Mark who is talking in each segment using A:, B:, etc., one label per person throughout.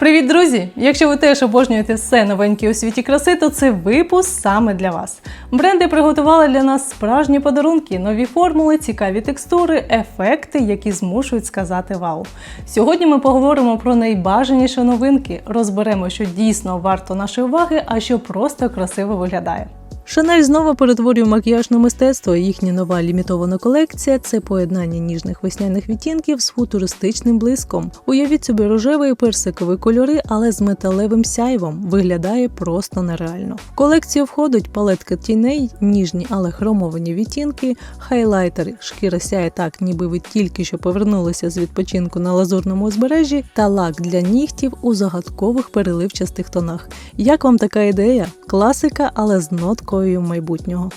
A: Привіт, друзі! Якщо ви теж обожнюєте все новеньке у світі краси, то це випуск саме для вас. Бренди приготували для нас справжні подарунки, нові формули, цікаві текстури, ефекти, які змушують сказати вау. Сьогодні ми поговоримо про найбажаніші новинки, розберемо, що дійсно варто нашої уваги, а що просто красиво виглядає. Шанель знову перетворює макіяж на мистецтво. Їхня нова лімітована колекція це поєднання ніжних весняних відтінків з футуристичним блиском. Уявіть собі рожевий і персиковий кольори, але з металевим сяйвом виглядає просто нереально. В колекцію входить палетка тіней, ніжні, але хромовані відтінки, хайлайтери, шкіра сяє так, ніби ви тільки що повернулися з відпочинку на лазурному узбережжі, та лак для нігтів у загадкових переливчастих тонах. Як вам така ідея? Класика, але з ноткою майбутнього.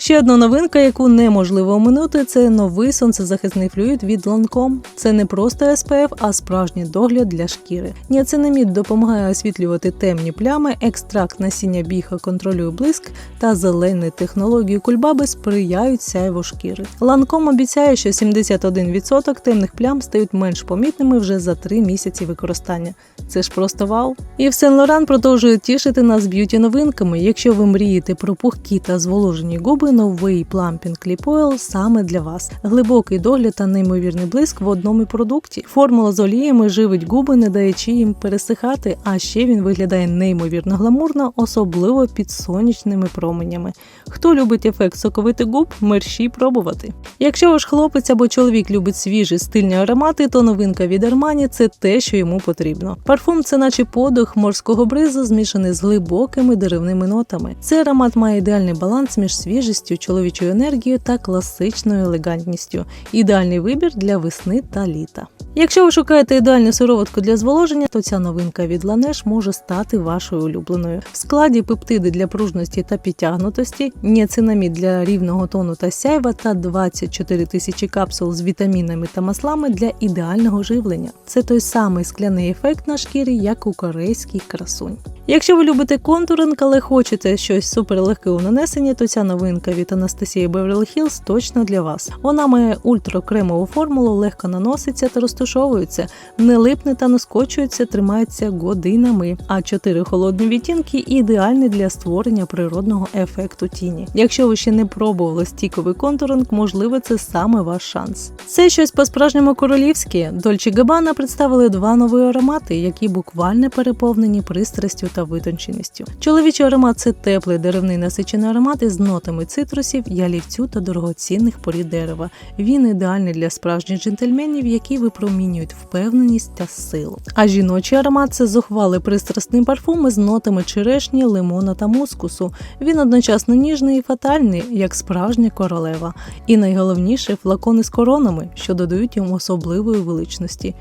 A: Ще одна новинка, яку неможливо оминути, це новий сонцезахисний флюїд від Lancome. Це не просто SPF, а справжній догляд для шкіри. Ніацинамід допомагає освітлювати темні плями, екстракт насіння біха контролює блиск та зелені технології кульбаби сприяють сяйву шкіри. Lancome обіцяє, що 71% темних плям стають менш помітними вже за 3 місяці використання. Це ж просто вау! І в Сен Лоран продовжує тішити нас б'юті новинками. Якщо ви мрієте про пухкі та зволожені губи, новий Plumping Clip Oil саме для вас. Глибокий догляд та неймовірний блиск в одному продукті. Формула з оліями живить губи, не даючи їм пересихати, а ще він виглядає неймовірно гламурно, особливо під сонячними променями. Хто любить ефект соковитих губ, мерщій пробувати. Якщо ваш хлопець або чоловік любить свіжі стильні аромати, то новинка від Armani – це те, що йому потрібно. Парфум це наче подих морського бризу, змішаний з глибокими деревними нотами. Цей аромат має ідеальний баланс між свіжістю, чоловічою енергією та класичною елегантністю. Ідеальний вибір для весни та літа. Якщо ви шукаєте ідеальну сироватку для зволоження, то ця новинка від Laneige може стати вашою улюбленою. В складі пептиди для пружності та підтягнутості, ніацинамід для рівного тону та сяйва та 24 тисячі капсул з вітамінами та маслами для ідеального живлення. Це той самий скляний ефект на шкірі, як у корейській красунь. Якщо ви любите контуринг, але хочете щось суперлегке у нанесенні, то ця новинка від Анастасії Beverly Hills точно для вас. Вона має ультракремову формулу, легко наноситься та розташовується, не липне та не скочується, тримається годинами. А чотири холодні відтінки ідеальні для створення природного ефекту тіні. Якщо ви ще не пробували стіковий контуринг, можливо, це саме ваш шанс. Це щось по-справжньому королівське. Dolce Gabbana представили два нові аромати, які буквально переповнені пристрастю та витонченістю. Чоловічий аромат це теплий деревний насичений аромат із нотами цитрусів, ялівцю та дорогоцінних порід дерева. Він ідеальний для справжніх джентльменів, які випромінюють впевненість та силу. А жіночий аромат це зухвалий пристрасний парфум із нотами черешні, лимона та мускусу. Він одночасно ніжний і фатальний, як справжня королева. І найголовніше флакони з коронами, що додають йому особливої величності.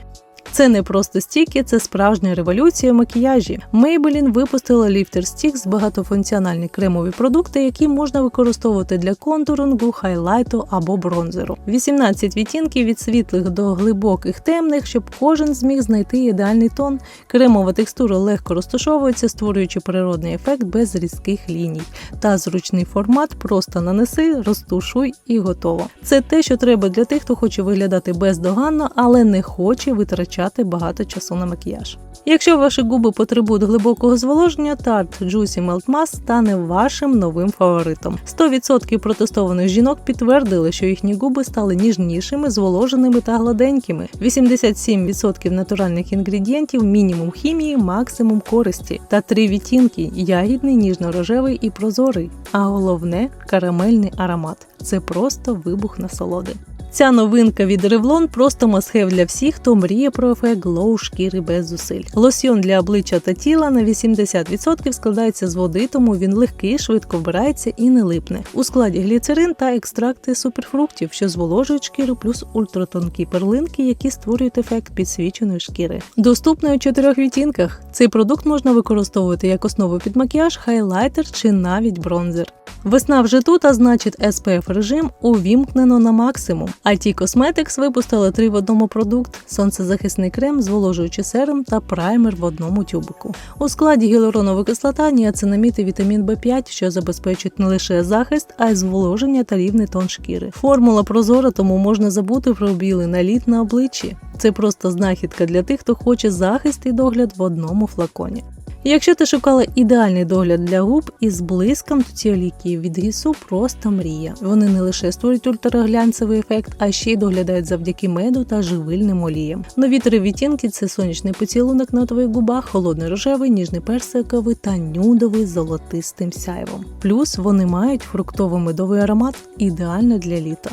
A: Це не просто стіки, це справжня революція макіяжі. Maybelline випустила ліфтер стік з багатофункціональні кремові продукти, які можна використовувати для контурингу, хайлайту або бронзеру. 18 відтінків від світлих до глибоких темних, щоб кожен зміг знайти ідеальний тон. Кремова текстура легко розташовується, створюючи природний ефект без різких ліній. Та зручний формат просто нанеси, розтушуй і готово. Це те, що треба для тих, хто хоче виглядати бездоганно, але не хоче витрачати багато часу на макіяж. Якщо ваші губи потребують глибокого зволоження, Tarte Juicy Melt Mask стане вашим новим фаворитом. 100% протестованих жінок підтвердили, що їхні губи стали ніжнішими, зволоженими та гладенькими. 87% натуральних інгредієнтів, мінімум хімії, максимум користі. Та три відтінки ягідний, ніжно-рожевий і прозорий. А головне карамельний аромат. Це просто вибух насолоди. Ця новинка від Revlon просто масхев для всіх, хто мріє про ефект глоу шкіри без зусиль. Лосьйон для обличчя та тіла на 80% складається з води, тому він легкий, швидко вбирається і не липне. У складі гліцерин та екстракти суперфруктів, що зволожують шкіру, плюс ультратонкі перлинки, які створюють ефект підсвіченої шкіри. Доступний у чотирьох відтінках. Цей продукт можна використовувати як основу під макіяж, хайлайтер чи навіть бронзер. Весна вже тут, а значить SPF режим увімкнено на максимум. IT Cosmetics випустили три в одному продукт: сонцезахисний крем, зволожуючий серум та праймер в одному тюбику. У складі гіалуронова кислота, ніацинамід і вітамін В5, що забезпечують не лише захист, а й зволоження та рівний тон шкіри. Формула прозора, тому можна забути про білий наліт на обличчі. Це просто знахідка для тих, хто хоче захист і догляд в одному флаконі. Якщо ти шукала ідеальний догляд для губ із блиском, то ці олійки від гісу просто мрія. Вони не лише створюють ультраглянцевий ефект, а ще й доглядають завдяки меду та живильним оліям. Нові три відтінки це сонячний поцілунок на твоїх губах, холодний рожевий, ніжний персиковий та нюдовий золотистим сяйвом. Плюс вони мають фруктово-медовий аромат, ідеально для літа.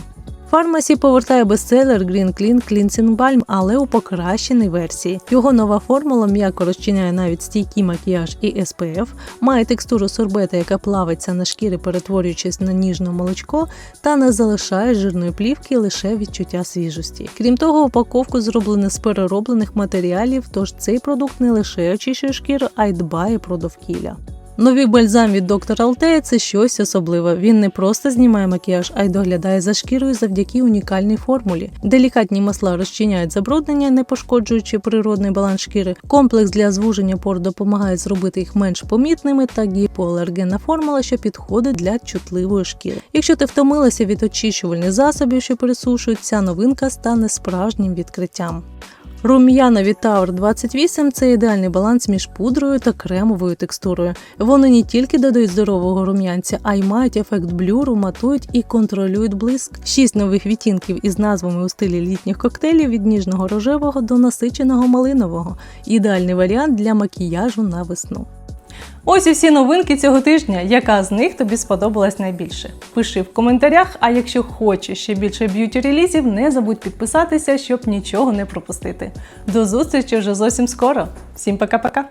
A: Фармасі повертає бестселер Green Clean Cleansing Balm, але у покращеній версії. Його нова формула м'яко розчиняє навіть стійкий макіяж і SPF, має текстуру сорбета, яка плавиться на шкірі, перетворюючись на ніжне молочко, та не залишає жирної плівки лише відчуття свіжості. Крім того, упаковку зроблено з перероблених матеріалів, тож цей продукт не лише очищує шкіру, а й дбає про довкілля. Новий бальзам від доктора Алтея це щось особливе. Він не просто знімає макіяж, а й доглядає за шкірою завдяки унікальній формулі. Делікатні масла розчиняють забруднення, не пошкоджуючи природний баланс шкіри. Комплекс для звуження пор допомагає зробити їх менш помітними та гіпоалергенна формула, що підходить для чутливої шкіри. Якщо ти втомилася від очищувальних засобів, що пересушують, ця новинка стане справжнім відкриттям. Рум'яна від Tower 28 – це ідеальний баланс між пудрою та кремовою текстурою. Вони не тільки додають здорового рум'янця, а й мають ефект блюру, матують і контролюють блиск. Шість нових відтінків із назвами у стилі літніх коктейлів від ніжного рожевого до насиченого малинового. Ідеальний варіант для макіяжу на весну. Ось і всі новинки цього тижня. Яка з них тобі сподобалась найбільше? Пиши в коментарях. А якщо хочеш ще більше б'юті релізів, не забудь підписатися, щоб нічого не пропустити. До зустрічі вже зовсім скоро. Всім пока-пока!